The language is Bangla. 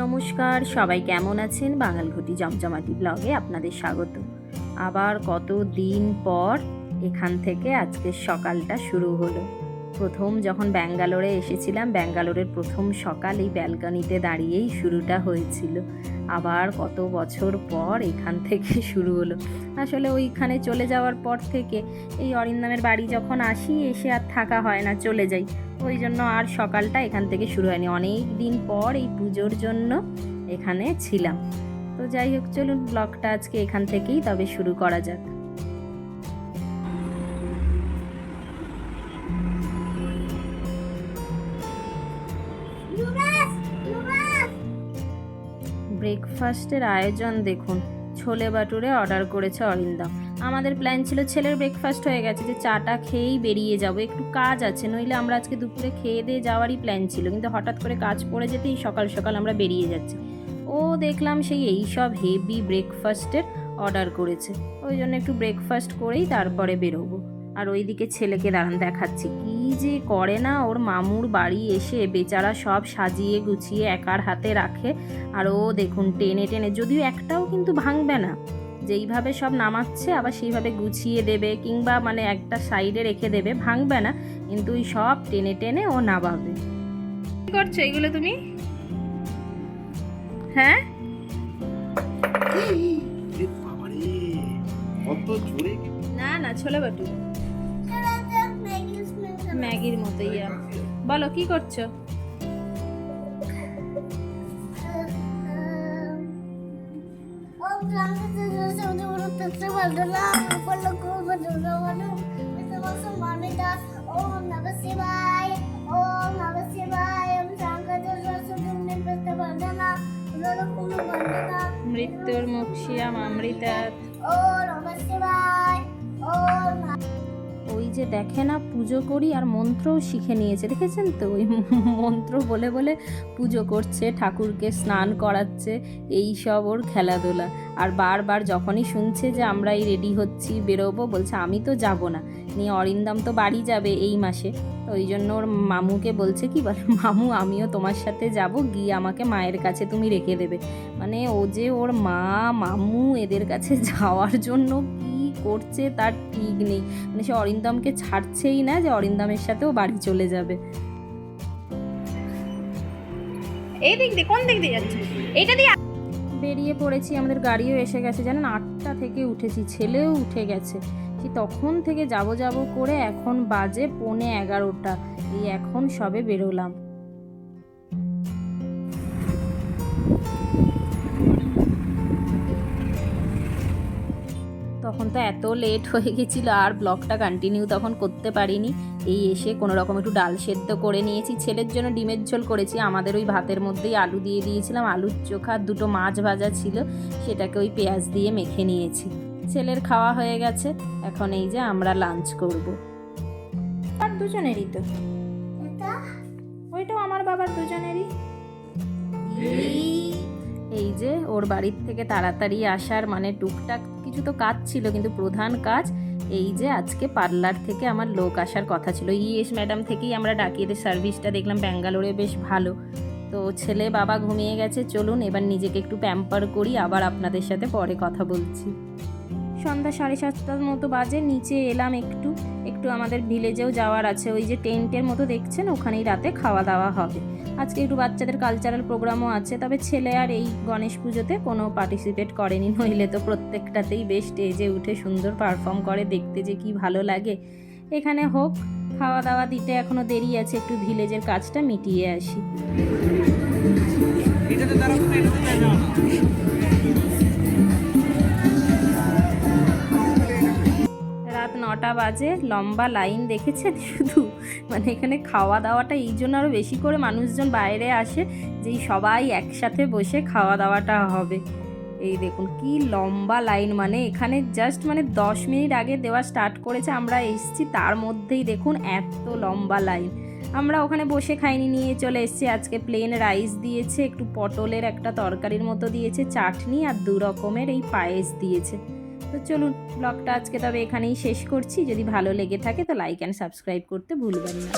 নমস্কার। সবাই কেমন আছেন? বাঙালঘটি জমজমাটি ব্লগে আপনাদের স্বাগত। আবার কত দিন পর এখান থেকে আজকের সকালটা শুরু হলো। প্রথম যখন ব্যাঙ্গালোরে এসেছিলাম, ব্যাঙ্গালোরের প্রথম সকাল এই ব্যালকনিতে দাঁড়িয়েই শুরুটা হয়েছিল। আবার কত বছর পর এখান থেকে শুরু হলো। আসলে ওইখানে চলে যাওয়ার পর থেকে এই অরিন্দমের বাড়ি যখন আসি, এসে আর থাকা হয় না, চলে যাই। ওই জন্য আর সকালটা এখান থেকে শুরু হয়নি। অনেক দিন পর এই পুজোর জন্য এখানে ছিলাম। তো যাই হোক, চলুন ব্লগটা আজকে এখান থেকেই তবে শুরু করা যাক। ব্রেকফাস্টের আয়োজন দেখুন। ছোলে বাটুরে অর্ডার করেছে অরিন্দম। আমাদের প্ল্যান ছিল ছেলের ব্রেকফাস্ট হয়ে গেছে যে চাটা খেয়েই বেরিয়ে যাব। একটু কাজ আছে, নইলে আমরা আজকে দুপুরে খেয়ে দিয়ে যাওয়ারই প্ল্যান ছিল। কিন্তু হঠাৎ করে কাজ পড়ে যেতেই সকাল সকাল আমরা বেরিয়ে যাচ্ছি। ও দেখলাম সেই এই সব হেভি ব্রেকফাস্টের অর্ডার করেছে। ওই জন্য একটু ব্রেকফাস্ট করেই তারপরে বেরোবো। আর ওইদিকে ছেলেকে দাঁড়ান দেখাচ্ছি। কি যে করে না ওর মামুর বাড়ি এসে বেচারা সব সাজিয়ে গুছিয়ে একার হাতে রাখে। আর ও দেখুন টেনে টেনে যদিও একটাও কিন্তু ভাঙবে না। যেইভাবে সব নামাচ্ছে আবার সেইভাবে গুছিয়ে দেবে কিংবা মানে একটা সাইডে রেখে দেবে ভাঙবে না। কিন্তু ওই সব টেনে টেনে ও নামাবে। কি করছ এগুলো তুমি? হ্যাঁ? না না ছোলে বাটু। ম্যাগির মতোই আর। বলো কি করছ মৃত্যুর মুখিয়াম অমৃতাত ওই যে দেখে না, পুজো করি আর মন্ত্রও শিখে নিয়েছে। দেখেছেন তো? ওই মন্ত্র বলে বলে পুজো করছে, ঠাকুরকে স্নান করাচ্ছে, এই সব ওর খেলাধুলা। আর বারবার যখনই শুনছে যে আমরা এই রেডি হচ্ছি, বেরোবো, বলছে, আমি তো যাব না। নিয়ে অরিন্দম তো বাড়ি যাবে এই মাসে। ওই জন্য ওর মামুকে বলছে, কি বলে, মামু, আমিও তোমার সাথে যাব, গিয়ে আমাকে মায়ের কাছে তুমি রেখে দেবে। মানে ও যে ওর মা, মামু, এদের কাছে যাওয়ার জন্য কি করছে তার ঠিক নেই। মানে সে অরিন্দমকে ছাড়ছেই না যে অরিন্দমের সাথেও বাড়ি চলে যাবে। এই দিক দিয়ে কোন দিক দিয়ে যাচ্ছে? এইটা দিয়ে বেরিয়ে পড়েছি আমাদের গাড়িও এসে গেছে জানেন? আটটা থেকে উঠেছি ছেলেও উঠে গেছে। সে তখন থেকে যাব যাব করে এখন বাজে পৌনে এগারোটা। এই এখন সবে বেরোলাম। তখন তো এত লেট হয়ে গেছিল আর ব্লগটা কন্টিনিউ তখন করতে পারিনি। এই এসে কোনো রকম একটু ডাল সেদ্ধ করে নিয়েছি। ছেলের জন্য ডিমের ঝোল করেছি আমাদের ওই ভাতের মধ্যেই আলু দিয়ে দিয়েছিলাম। আলুর চোখা আর দুটো মাছ ভাজা ছিল সেটাকে ওই পেঁয়াজ দিয়ে মেখে নিয়েছি। ছেলের খাওয়া হয়ে গেছে এখন এই যে আমরা লাঞ্চ করব। আর দুজনেরই তো। ওইটাও আমার বাবার দুজনেরই। এই যে ওর বাড়ির থেকে তাড়াতাড়ি আসার মানে টুকটাক কিছু তো কাজ ছিল, কিন্তু প্রধান কাজ এই যে আজকে পার্লার থেকে আমার লোক আসার কথা ছিল। ইএস ম্যাডাম থেকেই আমরা ডাকিয়ে সার্ভিসটা দেখলাম, ব্যাঙ্গালোরে বেশ ভালো। তো ছেলে বাবা ঘুমিয়ে গেছে, চলুন এবার নিজেকে একটু প্যাম্পার করি, আবার আপনাদের সাথে পরে কথা বলছি। সন্ধ্যা সাড়ে সাতটার মতো বাজে, নিচে এলাম একটু। একটু আমাদের ভিলেজেও যাওয়ার আছে। ওই যে টেন্টের মতো দেখছেন, ওখানেই রাতে খাওয়া দাওয়া হবে। আজকে একটু বাচ্চাদের কালচারাল প্রোগ্রামও আছে, তবে ছেলে আর এই গণেশ পুজোতে কোনো পার্টিসিপেট করেনি। নইলে তো প্রত্যেকটাতেই বেশ স্টেজে উঠে সুন্দর পারফর্ম করে, দেখতে যে কি ভালো লাগে। এখানে হোক, খাওয়া দাওয়া দিতে এখনও দেরি আছে, একটু ভিলেজের কাজটা মিটিয়ে আসি। বাজে, লম্বা লাইন দেখেছেন শুধু। মানে এখানে খাওয়া দাওয়াটা এই জন্য আরও বেশি করে মানুষজন বাইরে আসে, যেই সবাই একসাথে বসে খাওয়া দাওয়াটা হবে। এই দেখুন, কি লম্বা লাইন মানে এখানে জাস্ট মানে দশ মিনিট আগে দেওয়া স্টার্ট করেছে, আমরা এসছি, তার মধ্যেই দেখুন এত লম্বা লাইন। আমরা ওখানে বসে খাইনি, নিয়ে চলে এসেছি, আজকে প্লেন রাইস দিয়েছে, একটু পটলের একটা তরকারির মতো দিয়েছে, চাটনি আর দু রকমের এই পায়েস দিয়েছে। তো চলুন ব্লগটা আজকে তবে এখানেই শেষ করছি। যদি ভালো লেগে থাকে তো লাইক অ্যান্ড সাবস্ক্রাইব করতে ভুলবেন না।